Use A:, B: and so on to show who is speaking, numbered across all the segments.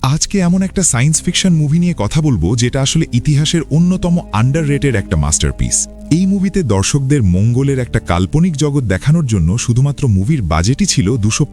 A: আজকে এমন একটা সায়েন্স ফিকশন মুভি নিয়ে কথা বলব যেটা আসলে ইতিহাসের অন্যতম আন্ডার একটা মাস্টারপিস এই মুভিতে দর্শকদের মঙ্গলের একটা কাল্পনিক জগৎ দেখানোর জন্য শুধুমাত্র মুভির বাজেটই ছিল দুশো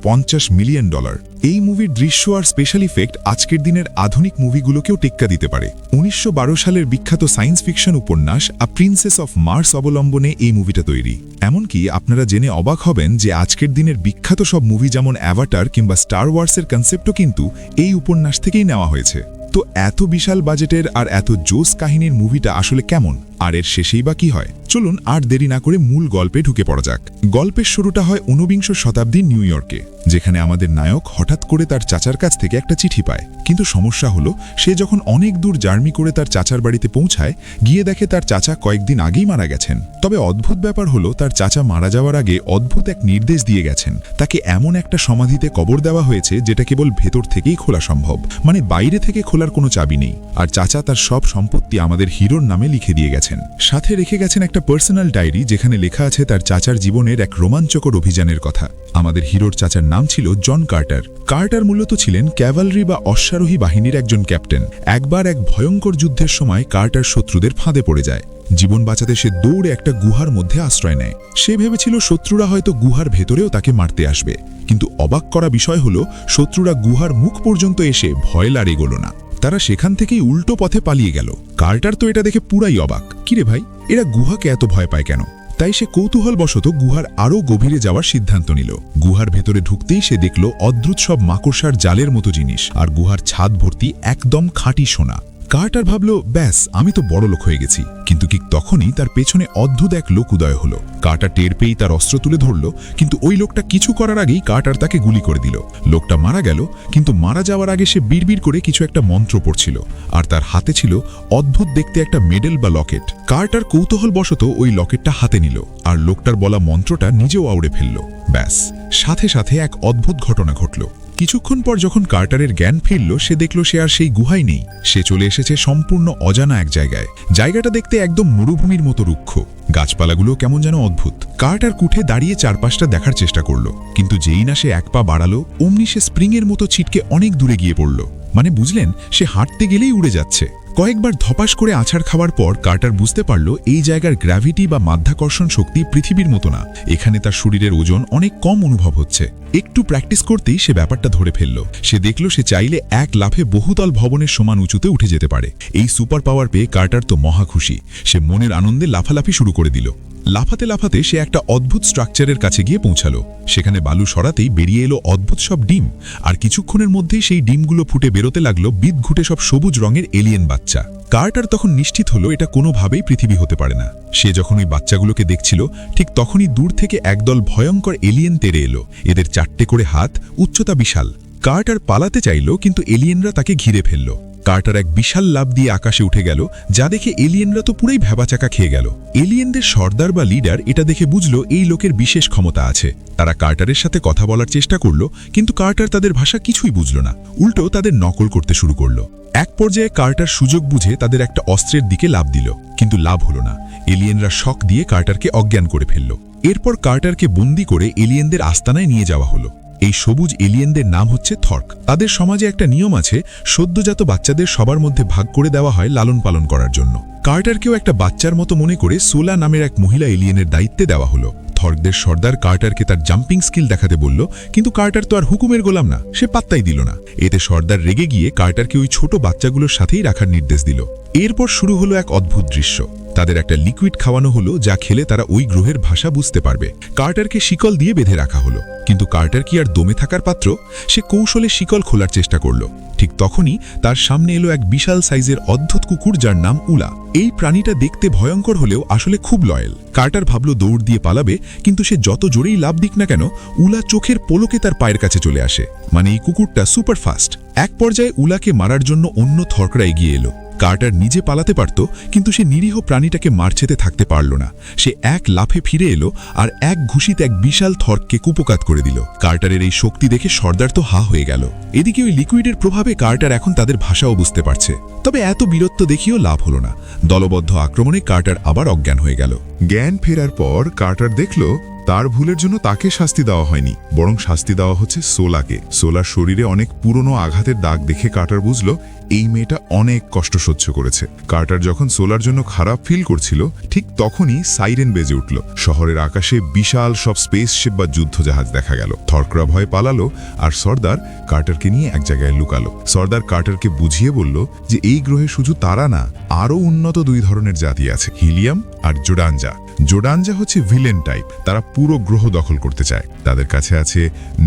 A: মিলিয়ন ডলার। এই মুভির দৃশ্য আর স্পেশাল ইফেক্ট আজকের দিনের আধুনিক মুভিগুলোকেও টেক্কা দিতে পারে। উনিশশো বারো সালের বিখ্যাত সায়েন্স ফিকশন উপন্যাস আ প্রিন্সেস অফ মার্স অবলম্বনে এই মুভিটা তৈরি। এমনকি আপনারা জেনে অবাক হবেন যে আজকের দিনের বিখ্যাত সব মুভি যেমন অ্যাভাটার কিংবা স্টার ওয়ার্সের কনসেপ্টও কিন্তু এই উপন্যাস থেকেই নেওয়া হয়েছে। তো এত বিশাল বাজেটের আর এত জোস কাহিনীর মুভিটা আসলে কেমন? আর এর শেষেই বা কি হয়? চলুন আর দেরি না করে মূল গল্পে ঢুকে পড়া যাক। গল্পের শুরুটা হয় ঊনবিংশ শতাব্দীর নিউ ইয়র্কে, যেখানে আমাদের নায়ক হঠাৎ করে তার চাচার কাছ থেকে একটা চিঠি পায়। কিন্তু সমস্যা হলো, সে যখন অনেক দূর জার্মি করে তার চাচার বাড়িতে পৌঁছায়, গিয়ে দেখে তার চাচা কয়েকদিন আগেই মারা গেছেন। তবে অদ্ভুত ব্যাপার হলো, তার চাচা মারা যাওয়ার আগে অদ্ভুত এক নির্দেশ দিয়ে গেছেন। তাকে এমন একটা সমাধিতে কবর দেওয়া হয়েছে, যেটা কেবল ভেতর থেকেই খোলা সম্ভব। মানে বাইরে থেকে খোলার কোনো চাবি নেই। আর চাচা তার সব সম্পত্তি আমাদের হিরোর নামে লিখে দিয়ে গেছেন। সাথে রেখে গেছেন একটা পার্সোনাল ডায়েরি যেখানে লেখা আছে তার চাচার জীবনের এক রোমাঞ্চকর অভিযানের কথা। আমাদের হিরোর চাচার নাম ছিল জন কার্টার। কার্টার মূলত ছিলেন ক্যাভালরি বা অশ্বারোহী বাহিনীর একজন ক্যাপ্টেন। একবার এক ভয়ঙ্কর যুদ্ধের সময় কার্টার শত্রুদের ফাঁদে পড়ে যায়। জীবন বাঁচাতে সে দৌড়ে একটা গুহার মধ্যে আশ্রয় নেয়। সে ভেবেছিল শত্রুরা হয়তো গুহার ভেতরেও তাকে মারতে আসবে। কিন্তু অবাক করা বিষয় হল, শত্রুরা গুহার মুখ পর্যন্ত এসে ভয় লাড় এগোলো না। তারা সেখান থেকেই উল্টো পথে পালিয়ে গেল। কার্টার তো এটা দেখে পুরাই অবাক। কিরে ভাই, এরা গুহাকে এত ভয় পায় কেন? তাই সে কৌতূহলবশত গুহার আরও গভীরে যাওয়ার সিদ্ধান্ত নিল। গুহার ভেতরে ঢুকতেই সে দেখল অদ্ভুত সব মাকড়সার জালের মতো জিনিস, আর গুহার ছাদ ভর্তি একদম খাঁটি সোনা। কার্টার ভাবল, ব্যাস, আমি তো বড় লোক হয়ে গেছি। কিন্তু ঠিক তখনই তার পেছনে অদ্ভুত এক লোক উদয় হলো। কার্টার টের পেয়েই তার অস্ত্র তুলে ধরল, কিন্তু ওই লোকটা কিছু করার আগেই কার্টার তাকে গুলি করে দিল। লোকটা মারা গেল, কিন্তু মারা যাওয়ার আগে সে বিড়বিড় করে কিছু একটা মন্ত্র পড়ছিল, আর তার হাতে ছিল অদ্ভুত দেখতে একটা মেডেল বা লকেট। কার্টার কৌতূহলবশত ওই লকেটটা হাতে নিল, আর লোকটার বলা মন্ত্রটা নিজেও আউড়ে ফেলল। ব্যাস, সাথে সাথে এক অদ্ভুত ঘটনা ঘটল। কিছুক্ষণ পর যখন কার্টারের জ্ঞান ফিরল, সে দেখল সে আর সেই গুহায় নেই। সে চলে এসেছে সম্পূর্ণ অজানা এক জায়গায়। জায়গাটা দেখতে একদম মরুভূমির মতো রুক্ষ। গাছপালাগুলো কেমন যেন অদ্ভুত। কার্টার কুঠে দাঁড়িয়ে চারপাশটা দেখার চেষ্টা করল। কিন্তু যেই না সে এক পা বাড়ালো, অমনি সে স্প্রিংয়ের মতো ছিটকে অনেক দূরে গিয়ে পড়ল। মানে বুঝলেন, সে হাঁটতে গেলেই উড়ে যাচ্ছে। কয়েকবার ধপাস করে আছাড় খাওয়ার পর কার্টার বুঝতে পারল এই জায়গার গ্র্যাভিটি বা মাধ্যাকর্ষণ শক্তি পৃথিবীর মতো না। এখানে তার শরীরের ওজন অনেক কম অনুভব হচ্ছে। একটু প্র্যাকটিস করতেই সে ব্যাপারটা ধরে ফেলল। সে দেখল সে চাইলে এক লাফে বহুতল ভবনের সমান উঁচুতে উঠে যেতে পারে। এই সুপার পাওয়ার পেয়ে কার্টার তো মহা খুশি। সে মনের আনন্দে লাফালাফি শুরু করে দিল। লাফাতে লাফাতে সে একটা অদ্ভুত স্ট্রাকচারের কাছে গিয়ে পৌঁছালো। সেখানে বালু সরাতেই বেরিয়ে এলো অদ্ভুত সব ডিম। আর কিছুক্ষণের মধ্যেই সেই ডিমগুলো ফুটে বেরোতে লাগল বিদ ঘুটে সব সবুজ রঙের এলিয়েন বাচ্চা। কার্টার তখন নিশ্চিত হলো এটা কোনোভাবেই পৃথিবী হতে পারে না। সে যখন ওই বাচ্চাগুলোকে দেখছিল, ঠিক তখনই দূর থেকে একদল ভয়ঙ্কর এলিয়েন তেরে এলো। এদের চারটে করে হাত উচ্চতা বিশাল। কার্টার পালাতে চাইল, কিন্তু এলিয়েনরা তাকে ঘিরে ফেলল। কার্টার এক বিশাল লাভ দিয়ে আকাশে উঠে গেল, যা দেখে এলিয়েনরা তো পুরাই ভ্যাবাচাকা খেয়ে গেল। এলিয়েনদের সর্দার বা লিডার এটা দেখে বুঝলো এই লোকের বিশেষ ক্ষমতা আছে। তারা কার্টারের সাথে কথা বলার চেষ্টা করল, কিন্তু কার্টার তাদের ভাষা কিছুই বুঝল না। উল্টো তাদের নকল করতে শুরু করল। এক পর্যায়ে কার্টার সুযোগ বুঝে তাদের একটা অস্ত্রের দিকে লাভ দিল, কিন্তু লাভ হলো না। এলিয়েনরা শক দিয়ে কার্টারকে অজ্ঞান করে ফেলল। এরপর কার্টারকে বন্দি করে এলিয়েনদের আস্তানায় নিয়ে যাওয়া হলো। এই সবুজ এলিয়েনদের নাম হচ্ছে থর্ক। তাদের সমাজে একটা নিয়ম আছে, সদ্যজাত বাচ্চাদের সবার মধ্যে ভাগ করে দেওয়া হয় লালন পালন করার জন্য। কার্টারকেও একটা বাচ্চার মতো মনে করে সোলা নামের এক মহিলা এলিয়েনের দায়িত্বে দেওয়া হলো। থর্কদের সর্দার কার্টারকে তার জাম্পিং স্কিল দেখাতে বলল, কিন্তু কার্টার তো আর হুকুমের গোলাম না, সে পাত্তাই দিল না। এতে সর্দার রেগে গিয়ে কার্টারকে ওই ছোট বাচ্চাগুলোর সাথেই রাখার নির্দেশ দিল। এরপর শুরু হলো এক অদ্ভুত দৃশ্য। তাদের একটা লিকুইড খাওয়ানো হলো যা খেলে তারা ওই গ্রহের ভাষা বুঝতে পারবে। কার্টারকে শিকল দিয়ে বেঁধে রাখা হলো। কিন্তু কার্টার কি আর দমে থাকার পাত্র? সে কৌশলে শিকল খোলার চেষ্টা করল। ঠিক তখনই তার সামনে এলো এক বিশাল সাইজের অদ্ভুত কুকুর যার নাম উলা। এই প্রাণীটা দেখতে ভয়ঙ্কর হলেও আসলে খুব লয়েল। কার্টার ভাবল দৌড় দিয়ে পালাবে, কিন্তু সে যত জোরেই লাভ দিক না কেন, উলা চোখের পোলকে তার পায়ের কাছে চলে আসে। মানে এই কুকুরটা সুপার ফাস্ট এক পর্যায়ে উলাকে মারার জন্য অন্য থরকরা এগিয়ে এলো। কার্টার নিজে পালাতে পারত, কিন্তু সে নিরীহ প্রাণীটাকে মারছেতে থাকতে পারল না। সে এক লাফে ফিরে এলো আর এক ঘুষিতে এক বিশাল থর্ককে কুপকাত করে দিল। কার্টারের এই শক্তি দেখে সর্দার তো হা হয়ে গেল। এদিকে ওই লিকুইডের প্রভাবে কার্টার এখন তাদের ভাষাও বুঝতে পারছে। তবে এত বীরত্ব দেখিও লাভ হলো না। দলবদ্ধ আক্রমণে কার্টার আবার অজ্ঞান হয়ে গেল।
B: জ্ঞান ফেরার পর কার্টার দেখল
A: তার ভুলের জন্য তাকে শাস্তি দেওয়া হয়নি, বরং শাস্তি দেওয়া হচ্ছে সোলাকে। সোলার শরীরে অনেক পুরনো আঘাতের দাগ দেখে কার্টার বুঝল, এই মেয়েটা অনেক কষ্ট সহ্য করেছে। কার্টার যখন সোলার জন্য খারাপ ফিল করছিল, ঠিক তখনই সাইরেন বেজে উঠল। শহরের আকাশে বিশাল সব স্পেস স্পেসশিপ বা যুদ্ধজাহাজ দেখা গেল। থরকরা ভয় পালালো, আর সর্দার কার্টারকে নিয়ে এক জায়গায় লুকালো। সর্দার কার্টারকে বুঝিয়ে বলল যে, এই গ্রহে শুধু তারা না, আরও উন্নত দুই ধরনের জাতি আছে, হিলিয়াম আর জোডানজা জোডানজা হচ্ছে ভিলেন টাইপ তারা পুরো গ্রহ দখল করতে চায়। তাদের কাছে আছে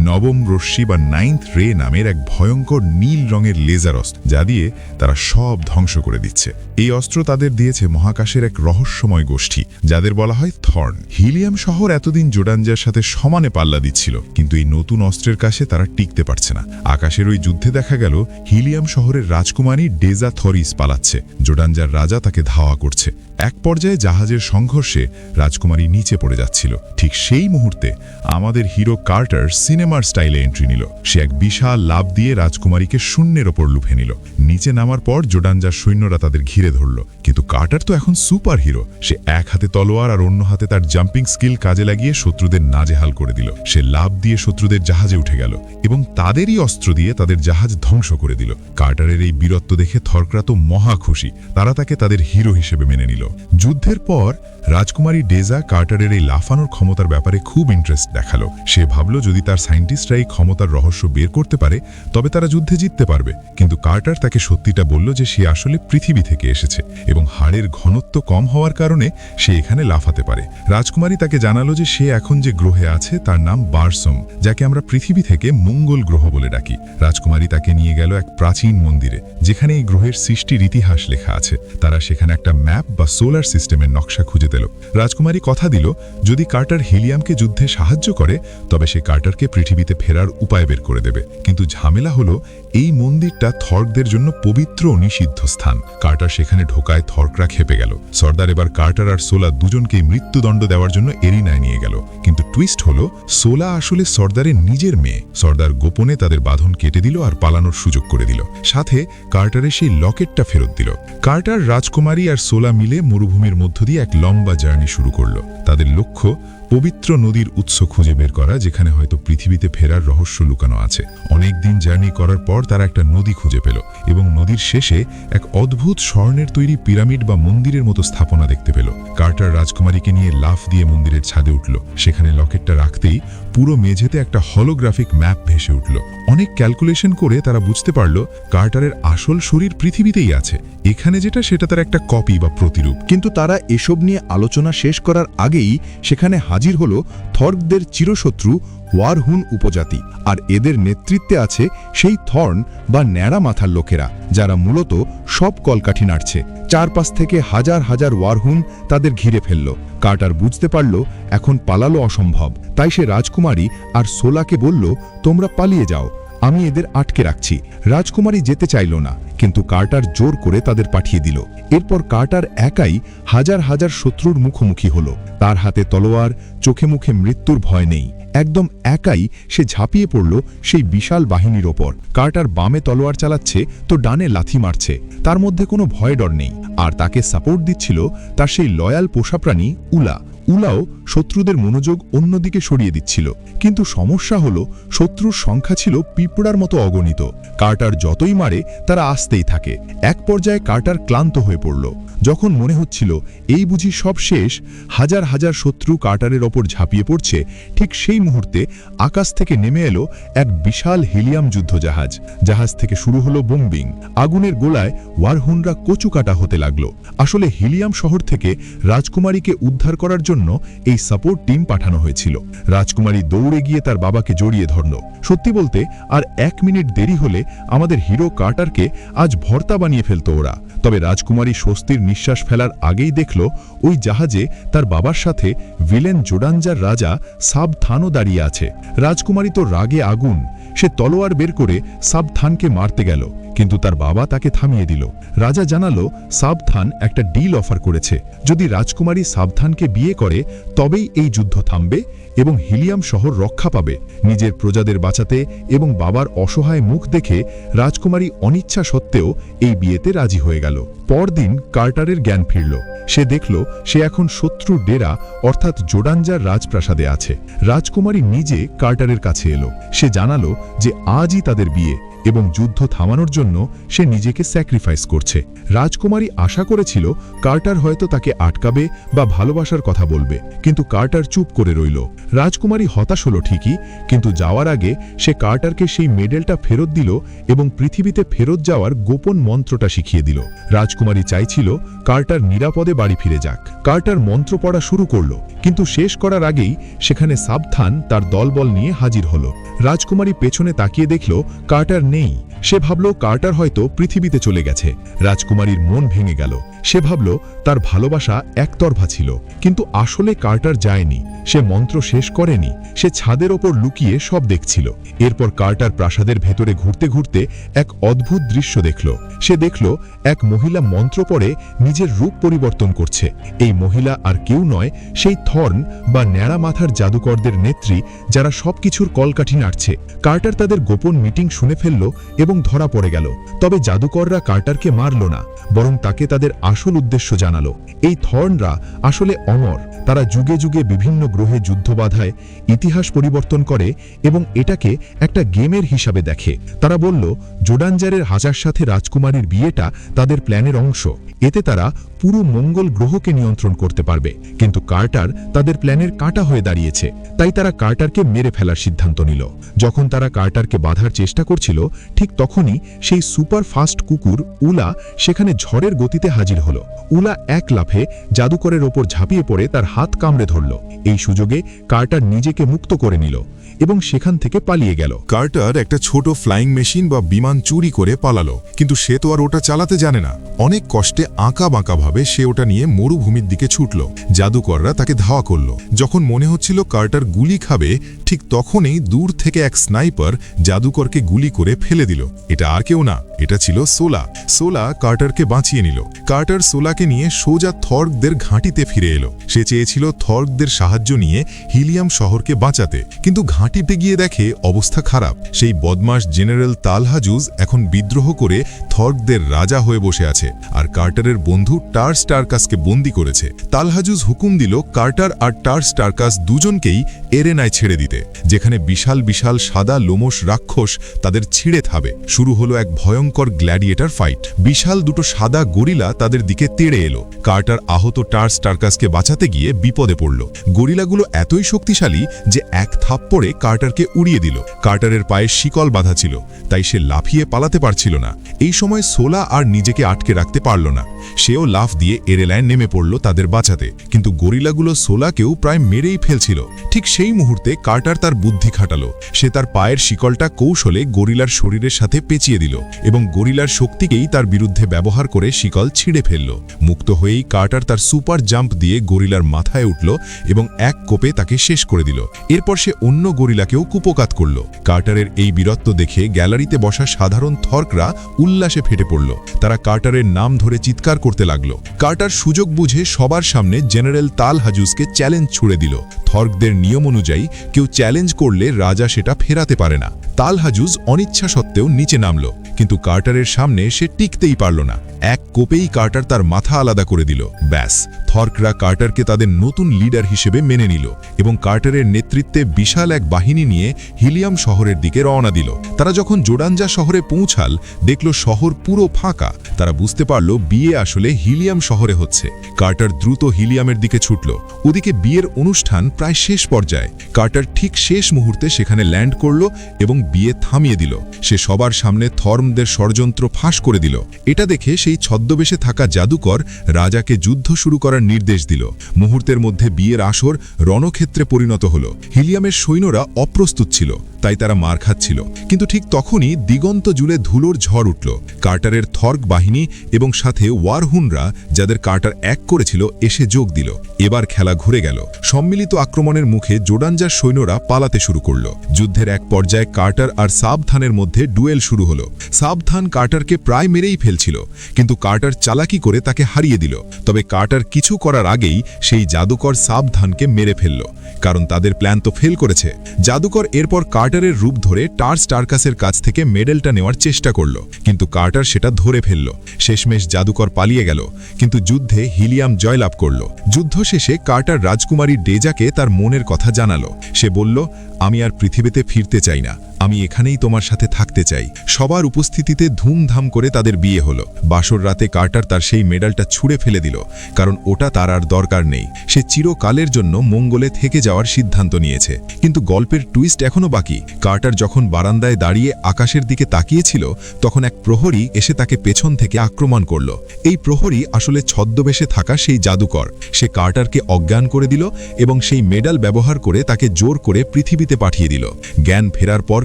A: নবম রশ্মি বা নাইন্থ রে নামের এক ভয়ঙ্কর নীল রঙের লেজার অস্ত্র, যা দিয়ে তারা সব ধ্বংস করে দিচ্ছে। এই অস্ত্র তাদের দিয়েছে মহাকাশের এক রহস্যময় গোষ্ঠী, যাদের বলা হয় থর্ন। হিলিয়াম শহর এতদিন জোডানজার সাথে সমানে পাল্লা দিচ্ছিল, কিন্তু এই নতুন অস্ত্রের কাছে তারা টিকতে পারছে না। আকাশের ওই যুদ্ধে দেখা গেল, হিলিয়াম শহরের রাজকুমারী ডেজা থরিস পালাচ্ছে জোডানজার রাজা তাকে ধাওয়া করছে। এক পর্যায়ে জাহাজের সংঘর্ষে রাজকুমারী নিচে পড়ে যাচ্ছিল। ঠিক সেই মুহূর্তে আমাদের হিরো কার্টার সিনেমার স্টাইলে এন্ট্রি নিল। সে এক বিশাল লাভ দিয়ে রাজকুমারীকে শূন্যের ওপর লুফে নিল। নিচে নামার পর জোডানজার সৈন্যরা তাদের ঘিরে ধরল। কিন্তু কার্টার তো এখন সুপার হিরো। সে এক হাতে তলোয়ার আর অন্য হাতে তার জাম্পিং স্কিল কাজে লাগিয়ে শত্রুদের নাজেহাল করে দিল। সে লাভ দিয়ে শত্রুদের জাহাজে উঠে গেল এবং তাদেরই অস্ত্র দিয়ে তাদের জাহাজ ধ্বংস করে দিল। কার্টারের এই বীরত্ব দেখে থরকরা তো মহা খুশি। তারা তাকে তাদের হিরো হিসেবে মেনে নিল। যুদ্ধের পর, রাজকুমারী ডেজা কার্টারের এই লাফানোর ক্ষমতার ব্যাপারে খুব ইন্টারেস্ট দেখাল। সে ভাবল, যদি তার সায়েন্টিস্টরা এই ক্ষমতার রহস্য বের করতে পারে, তবে তারা যুদ্ধে জিততে পারবে। কিন্তু কার্টার তাকে সত্যিটা বলল যে, সে আসলে পৃথিবী থেকে এসেছে এবং হাড়ের ঘনত্ব কম হওয়ার কারণে সে এখানে লাফাতে পারে। রাজকুমারী তাকে জানালো যে, সে এখন যে গ্রহে আছে, তার নাম বারসম, যাকে আমরা পৃথিবী থেকে মঙ্গল গ্রহ বলে ডাকি। রাজকুমারী তাকে নিয়ে গেল এক প্রাচীন মন্দিরে, যেখানে এই গ্রহের সৃষ্টির ইতিহাস লেখা আছে। তারা সেখানে একটা ম্যাপ বা সোলার সিস্টেমের নকশা খুঁজে দিল রাজকুমারী কথা দিল, যদি কার্টার হিলিয়ামকে যুদ্ধে সাহায্য করে, তবে সে কার্টারকে পৃথিবীতে ফেরার উপায় বের করে দেবে। কিন্তু ঝামেলা হলো, এই মন্দিরটা থর্কদের জন্য পবিত্র নিষিদ্ধ স্থান। কার্টার সেখানে ঢোকায় থর্করা খেপে গেল। সর্দার এবার কার্টার আর সোলা দুজনকেই মৃত্যুদণ্ড দেওয়ার জন্য এরিনায় নিয়ে গেল। কিন্তু টুইস্ট হলো, সোলা আসলে সর্দারের নিজের মেয়ে। সর্দার গোপনে তাদের বাঁধন কেটে দিল আর পালানোর সুযোগ করে দিল। সাথে কার্টারের সেই লকেটটা ফেরত দিল। কার্টার, রাজকুমারী আর সোলা মিলে মরুভূমির মধ্য দিয়ে এক লম্বা জার্নি শুরু করল। তাদের লক্ষ্য পবিত্র নদীর উৎস খুঁজে বের করা, যেখানে হয়তো পৃথিবীতে ফেরার রহস্য লুকানো আছে। অনেক দিন জার্নি করার পর তারা একটা নদী খুঁজে পেল এবং নদীর শেষে এক অদ্ভুত স্বর্ণের তৈরি পিরামিড বা মন্দিরের মতো স্থাপনা দেখতে পেল। কার্টার রাজকুমারীকে নিয়ে লাফ দিয়ে মন্দিরের ছাদে উঠল। সেখানে লকেটটা রাখতেই পুরো মেঝেতে একটা হলোগ্রাফিক ম্যাপ ভেসে উঠল। অনেক ক্যালকুলেশন করে তারা বুঝতে পারল, কার্টারের আসল শরীর পৃথিবীতেই আছে। এখানে যেটা, সেটা তার একটা কপি বা প্রতিরূপ।
B: কিন্তু তারা এসব নিয়ে আলোচনা শেষ করার আগেই সেখানে হাজির হল থর্কদের চিরশত্রু ওয়ারহুন উপজাতি, আর এদের নেতৃত্বে আছে সেই থর্ন বা ন্যাড়া মাথার লোকেরা, যারা মূলত সব কলকাঠি নাড়ছে। চারপাশ থেকে হাজার হাজার ওয়ারহুন তাদের ঘিরে ফেলল। কার্টার বুঝতে পারল, এখন পালালো অসম্ভব। তাই সে রাজকুমারী আর সোলাকে বলল, তোমরা পালিয়ে যাও, আমি এদের আটকে রাখছি। রাজকুমারী যেতে চাইল না। কিন্তু কার্টার জোর করে তাদের পাঠিয়ে দিল। এরপর কার্টার একাই হাজার হাজার শত্রুর মুখোমুখি হল। তার হাতে তলোয়ার, চোখে মুখে মৃত্যুর ভয় নেই। একদম একাই সে ঝাঁপিয়ে পড়ল সেই বিশাল বাহিনীর ওপর। কার্টার বামে তলোয়ার চালাচ্ছে তো ডানে লাথি মারছে। তার মধ্যে কোনো ভয় ডর নেই। আর তাকে সাপোর্ট দিচ্ছিল তার সেই লয়াল পোষাপ্রাণী উলা। উলাও শত্রুদের মনোযোগ অন্যদিকে সরিয়ে দিচ্ছিল। কিন্তু সমস্যা হলো, শত্রুর সংখ্যা ছিল পিঁপড়ার মতো অগণিত। কার্টার যতই মারে, তারা আসতেই থাকে। এক পর্যায়ে কার্টার ক্লান্ত হয়ে পড়ল। যখন মনে হচ্ছিল, এই বুঝি সব শেষ? হাজার হাজার শত্রু কার্টারের ওপর ঝাঁপিয়ে পড়ছে। ঠিক সেই মুহূর্তে আকাশ থেকে নেমে এলো এক বিশাল হিলিয়াম যুদ্ধজাহাজ। জাহাজ জাহাজ থেকে শুরু হলো বোম্বিং। আগুনের গোলায় ওয়ারহুনরা কচু কাটা হতে লাগল। আসলে হিলিয়াম শহর থেকে রাজকুমারীকে উদ্ধার করার জন্য এই সাপোর্ট টিম পাঠানো হয়েছিল। রাজকুমারী দৌড়ে গিয়ে তার বাবাকে জড়িয়ে ধরল। সত্যি বলতে, আর এক মিনিট দেরি হলে আমাদের হিরো কার্টারকে আজ ভর্তা বানিয়ে ফেলতো ওরা। তবে রাজকুমারী স্বস্তির নিঃশ্বাস ফেলার আগেই দেখল, ওই জাহাজে তার বাবার সাথে ভিলেন জোডানজার রাজা সাব থানও দাঁড়িয়ে আছে। রাজকুমারী তো রাগে আগুন, সে তলোয়ার বের করে সাব থানকে মারতে গেল। কিন্তু তার বাবা তাকে থামিয়ে দিল। রাজা জানালো, সাবধান একটা ডিল অফার করেছে। যদি রাজকুমারী সাবধানকে বিয়ে করে, তবেই এই যুদ্ধ থামবে এবং হিলিয়াম শহর রক্ষা পাবে। নিজের প্রজাদের বাঁচাতে এবং বাবার অসহায় মুখ দেখে রাজকুমারী অনিচ্ছা সত্ত্বেও এই বিয়েতে রাজি হয়ে গেল। পরদিন কার্টারের জ্ঞান ফিরল। সে দেখল, সে এখন শত্রু ডেরা, অর্থাৎ জোডানজার রাজপ্রাসাদে আছে। রাজকুমারী নিজে কার্টারের কাছে এলো। সে জানালো যে আজই তাদের বিয়ে। এবং যুদ্ধ থামানোর জন্য সে নিজেকে স্যাক্রিফাইস করছে। রাজকুমারী আশা করেছিল কার্টার হয়তো তাকে আটকাবে বা ভালোবাসার কথা বলবে, কিন্তু কার্টার চুপ করে রইল। রাজকুমারী হতাশ হল ঠিকই, কিন্তু যাওয়ার আগে সে কার্টারকে সেই মেডেলটা ফেরত দিল এবং পৃথিবীতে ফেরত যাওয়ার গোপন মন্ত্রটা শিখিয়ে দিল। রাজকুমারী চাইছিল কার্টার নিরাপদে বাড়ি ফিরে যাক। কার্টার মন্ত্র পড়া শুরু করল, কিন্তু শেষ করার আগেই সেখানে সাবধান তার দলবল নিয়ে হাজির হল। রাজকুমারী পেছনে তাকিয়ে দেখল কার্টার নেই। সে ভাবল কার্টার হয়তো পৃথিবীতে চলে গেছে। রাজকুমারীর মন ভেঙে গেল। সে ভাবল তার ভালোবাসা একতরফা ছিল, কিন্তু আসলে কার্টার যায়নি, সে মন্ত্র শেষ করেনি, সে ছাদের ওপর লুকিয়ে সব দেখছিল। এরপর কার্টার প্রাসাদের ভেতরে ঘুরতে ঘুরতে এক অদ্ভুত দৃশ্য দেখল। সে দেখল এক মহিলা মন্ত্র পড়ে নিজের রূপ পরিবর্তন করছে। এই মহিলা আর কেউ নয়, সেই থর্ন বা ন্যাড়া মাথার জাদুকরদের নেত্রী যারা সবকিছুর কলকাঠি নাড়ছে। কার্টার তাদের গোপন মিটিং শুনে ফেলল এবং ধরা পড়ে গেল। তবে জাদুকররা কার্টারকে মারল না, বরং তাকে তাদের আসল উদ্দেশ্য জানালো। এই থর্নরা আসলে অমর। তারা যুগে যুগে বিভিন্ন গ্রহে যুদ্ধ বাধায় ইতিহাস পরিবর্তন করে এবং এটাকে একটা গেমের হিসাবে দেখে। তারা বলল, জোডানজারের হাজার সাথে রাজকুমারীর বিয়েটা তাদের প্ল্যানের অংশ। এতে তারা পুরো মঙ্গল গ্রহকে নিয়ন্ত্রণ করতে পারবে। কিন্তু কার্টার তাদের প্ল্যানের কাঁটা হয়ে দাঁড়িয়েছে। তাই তারা কার্টারকে মেরে ফেলার সিদ্ধান্ত নিল। যখন তারা কার্টারকে বাধার চেষ্টা করছিল, ঠিক তখনই সেই সুপার ফাস্ট কুকুর উলা সেখানে ঝড়ের গতিতে হাজির হলো। উলা এক লাফে জাদুকরের ওপর ঝাঁপিয়ে পড়ে তার হাত কামড়ে ধরল। এই সুযোগে কার্টার নিজেকে মুক্ত করে নিল এবং সেখান থেকে পালিয়ে গেল।
A: কার্টার একটা ছোট ফ্লাইং মেশিন বা বিমান চুরি করে পালালো, কিন্তু সে তো আর ওটা চালাতে জানে না। অনেক কষ্টে আঁকা বাঁকাভাবে সে ওটা নিয়ে মরুভূমির দিকে ছুটল। জাদুকররা তাকে ধাওয়া করল। যখন মনে হচ্ছিল কার্টার গুলি খাবে, ঠিক তখনই দূর থেকে এক স্নাইপার জাদুকরকে গুলি করে ফেলে দিল। এটা আর কেউ না, এটা ছিল সোলা। সোলা কার্টারকে বাঁচিয়ে নিল। কার্টার সোলাকে নিয়ে সোজা থর্কদের ঘাঁটিতে ফিরে এলো। সে চেয়েছিল থর্কদের সাহায্য নিয়ে হিলিয়াম শহরকে বাঁচাতে। কিন্তু ঘাঁটিতে গিয়ে দেখে অবস্থা খারাপ। সেই বদমাস জেনারেল তালহাজুজ এখন বিদ্রোহ করে থর্কদের রাজা হয়ে বসে আছে আর কার্টারের বন্ধু টার স্টারকাসকে বন্দি করেছে। তালহাজুজ হুকুম দিল কার্টার আর টার স্টারকাস দুজনকেই এরেনায় ছেড়ে দিতে। যেখানে বিশাল বিশাল সাদা লোমস রাক্ষস তাদের ছিঁড়ে থাবে শুরু হলো এক ভয়ঙ্কর গ্ল্যাডিয়েটার ফাইট। বিশাল দুটো সাদা গরিলা তাদের দিকে তেড়ে এলো। কার্টার আহত টার স্টারকাসকে বাঁচাতে গিয়ে বিপদে পড়ল। গরিলাগুলো এতই শক্তিশালী যে এক থাপ্পড়ে কার্টারকে উড়িয়ে দিল। কার্টারের পায়ে শিকল বাঁধা ছিল, তাই সে লাফিয়ে পালাতে পারছিল না। এই সময় সোলা আর নিজেকে আটকে রাখতে পারল না। সেও লাফ দিয়ে এরেলায় নেমে পড়ল তাদের বাঁচাতে। কিন্তু গরিলাগুলো সোলাকেও প্রায় মেরেই ফেলছিল। ঠিক সেই মুহূর্তে কার্টার তার বুদ্ধি খাটালো। সে তার পায়ের শিকলটা কৌশলে গরিলার শরীরের সাথে পেঁচিয়ে দিল এবং গরিলার শক্তিকেই তার বিরুদ্ধে ব্যবহার করে শিকল ছিঁড়ে ফেলল। মুক্ত হয়েই কার্টার তার সুপার জাম্প দিয়ে গরিলার মাথায় উঠল এবং এক কোপে তাকে শেষ করে দিল। এরপর সে অন্য গরিলাকেও কুপকাত করল। কার্টারের এই বীরত্ব দেখে গ্যালারিতে বসা সাধারণ থর্করা উল্লাসে ফেটে পড়ল। তারা কার্টারের নাম ধরে চিৎকার করতে লাগল। কার্টার সুযোগ বুঝে সবার সামনে জেনারেল তাল হাজুসকে চ্যালেঞ্জ ছুড়ে দিল। থর্কদের নিয়ম অনুযায়ী কেউ চ্যালেঞ্জ করলে রাজা সেটা ফেরাতে পারে না। তাল হাজুজ অনিচ্ছা সত্ত্বেও নিচে নামল। কিন্তু কার্টারের সামনে সে টিকতেই পারল না। এক কোপেই কার্টার তার মাথা আলাদা করে দিল। ব্যাস, থর্করা কার্টারকে তাদের নতুন লিডার হিসেবে মেনে নিল এবং কার্টারের নেতৃত্বে বিশাল এক বাহিনী নিয়ে হিলিয়াম শহরের দিকে রওনা দিল। তারা যখন জোডানজা শহরে পৌঁছাল, দেখল শহর পুরো ফাঁকা। তারা বুঝতে পারল বিয়ে আসলে হিলিয়াম শহরে হচ্ছে। কার্টার দ্রুত হিলিয়ামের দিকে ছুটল। ওদিকে বিয়ের অনুষ্ঠান প্রায় শেষ পর্যায়ে। কার্টার ঠিক শেষ মুহূর্তে সেখানে ল্যান্ড করল এবং বিয়ে থামিয়ে দিল। সে সবার সামনে থর্মদের ষড়যন্ত্র ফাঁস করে দিল। এটা দেখে সেই ছদ্মবেশে থাকা জাদুকর রাজাকে যুদ্ধ শুরু করার নির্দেশ দিল। মুহূর্তের মধ্যে বিয়ের আসর রণক্ষেত্রে পরিণত হল। হিলিয়ামের সৈন্যরা অপ্রস্তুত ছিল, তাই তারা মার খাচ্ছিল। কিন্তু ঠিক তখনই দিগন্ত জুড়ে ধুলোর ঝড় উঠল। কার্টারের থর্ক বাহিনী এবং সাথে ওয়ারহুনরা, যাদের কার্টার এক করেছিল, এসে যোগ দিল। এবার খেলা ঘুরে গেল। সম্মিলিত আক্রমণের মুখে জোডানজার সৈন্যরা পালাতে শুরু করল। যুদ্ধের এক পর্যায়ে কার্টার আর সাবধানের মধ্যে ডুয়েল শুরু হলো। সাবধান কার্টারকে প্রায় মেরেই ফেলছিল, কিন্তু কার্টার চালাকি করে তাকে হারিয়ে দিল। তবে কার্টার কিছু করার আগেই সেই জাদুকর সাবধানকে মেরে ফেলল, কারণ তাদের প্ল্যান তো ফেল করেছে। জাদুকর এরপর কার্টারের রূপ ধরে টার স্টারকাসের কাছ থেকে মেডেলটা নেওয়ার চেষ্টা করল, কিন্তু কার্টার সেটা ধরে ফেলল। শেষমেশ জাদুকর পালিয়ে গেল, কিন্তু যুদ্ধে হিলিয়াম জয়লাভ করল। যুদ্ধ শেষে কার্টার রাজকুমারী ডেজাকে তার মনের কথা জানালো। সে বলল আমি আর পৃথিবীতে ফিরতে চাই না। আমি এখানেই তোমার সাথে থাকতে চাই। সবার উপস্থিতিতে ধুমধাম করে তাদের বিয়ে হলো। বাসর রাতে কার্টার তার সেই মেডালটা ছুঁড়ে ফেলে দিল, কারণ ওটা তার আর দরকার নেই। সে চিরকালের জন্য মঙ্গলে থেকে যাওয়ার সিদ্ধান্ত নিয়েছে। কিন্তু গল্পের টুইস্ট এখনও বাকি। কার্টার যখন বারান্দায় দাঁড়িয়ে আকাশের দিকে তাকিয়েছিল, তখন এক প্রহরী এসে তাকে পেছন থেকে আক্রমণ করল। এই প্রহরী আসলে ছদ্মবেশে থাকা সেই জাদুকর। সে কার্টারকে অজ্ঞান করে দিল এবং সেই মেডাল ব্যবহার করে তাকে জোর করে পৃথিবীতে পাঠিয়ে দিল। জ্ঞান ফেরার পর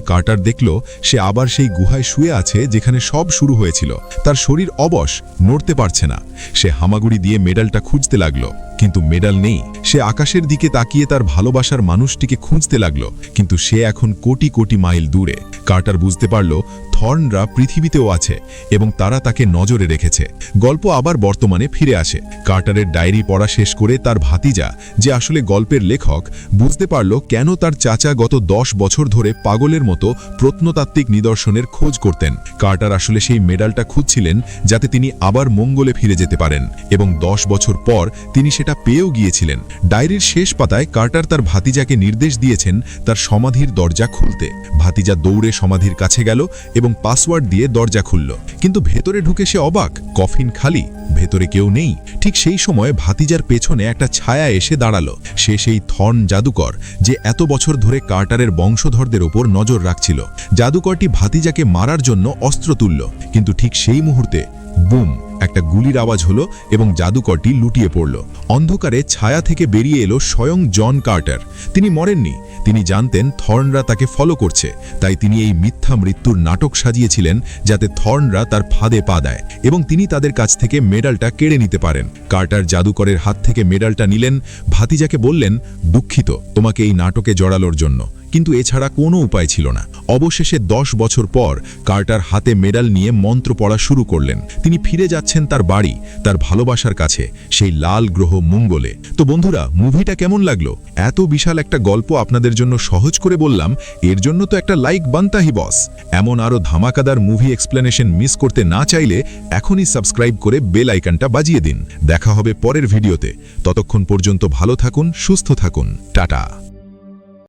A: কার্টার দেখল, সে আবার সেই গুহায় শুয়ে আছে যেখানে সব শুরু হয়েছিল। তার শরীর অবশ, নড়তে পারছে না। সে হামাগুড়ি দিয়ে মেডালটা খুঁজতে লাগল। কিন্তু মেডাল নেই। সে আকাশের দিকে তাকিয়ে তার ভালোবাসার মানুষটিকে খুঁজতে লাগল। কিন্তু সে এখন কোটি কোটি মাইল দূরে। কার্টার বুঝতে পারল, থর্নরা পৃথিবীতেও আছে এবং তারা তাকে নজরে রেখেছে। গল্প আবার বর্তমানে ফিরে আসে। কার্টারের ডায়েরি পড়া শেষ করে তার ভাতিজা, যে আসলে গল্পের লেখক, বুঝতে পারল কেন তার চাচা গত দশ বছর ধরে পাগলের মতো প্রত্নতাত্ত্বিক নিদর্শনের খোঁজ করতেন। কার্টার আসলে সেই মেডালটা খুঁজছিলেন যাতে তিনি আবার মঙ্গলে ফিরে যেতে পারেন এবং দশ বছর পর তিনি সেটা পেয়েও গিয়েছিলেন। ডায়েরির শেষ পাতায় কার্টার তার ভাতিজাকে নির্দেশ দিয়েছেন তার সমাধির দরজা খুলতে। ভাতিজা দৌড়ে সমাধির কাছে গেল এবং পাসওয়ার্ড দিয়ে দরজা খুলল। কিন্তু ভেতরে ঢুকে সে অবাক, কফিন খালি, ভেতরে কেউ নেই। ঠিক সেই সময় ভাতিজার পেছনে একটা ছায়া এসে দাঁড়াল। সে সেই থন জাদুকর যে এত বছর ধরে কার্টারের বংশধরদের ওপর নজর রাখছিল। জাদুকরটি ভাতিজাকে মারার জন্য অস্ত্র তুলল, কিন্তু ঠিক সেই মুহূর্তে, বুম, একটা গুলির আওয়াজ হলো এবং জাদুকরটি লুটিয়ে পড়ল। অন্ধকারে ছায়া থেকে বেরিয়ে এলো স্বয়ং জন কার্টার। তিনি মরেননি তিনি জানতেন থর্নরা তাকে ফলো করছে, তাই তিনি এই মিথ্যা মৃত্যুর নাটক সাজিয়েছিলেন যাতে থর্নরা তার ফাঁদে পা দেয় এবং তিনি তাদের কাছ থেকে মেডালটা কেড়ে নিতে পারেন। কার্টার জাদুকরের হাত থেকে মেডালটা নিলেন, ভাতিজাকে বললেন, দুঃখিত, তোমাকে এই নাটকে জড়ালোর জন্য। কিন্তু এছাড়া কোনো উপায় ছিল না। অবশেষে দশ বছর পর কার্টার হাতে মেডাল নিয়ে মন্ত্র পড়া শুরু করলেন। তিনি ফিরে যাচ্ছেন তার বাড়ি, তার ভালোবাসার কাছে, সেই লাল গ্রহ মঙ্গলে। তো বন্ধুরা, মুভিটা কেমন লাগল? এত বিশাল একটা গল্প আপনাদের জন্য সহজ করে বললাম, এর জন্য তো একটা লাইক বান্তাহি, বস। এমন আরও ধামাকাদার মুভি এক্সপ্লেনেশন মিস করতে না চাইলে এখনই সাবস্ক্রাইব করে বেল আইকনটা বাজিয়ে দিন। দেখা হবে পরের ভিডিওতে। ততক্ষণ পর্যন্ত ভালো থাকুন, সুস্থ থাকুন। টাটা।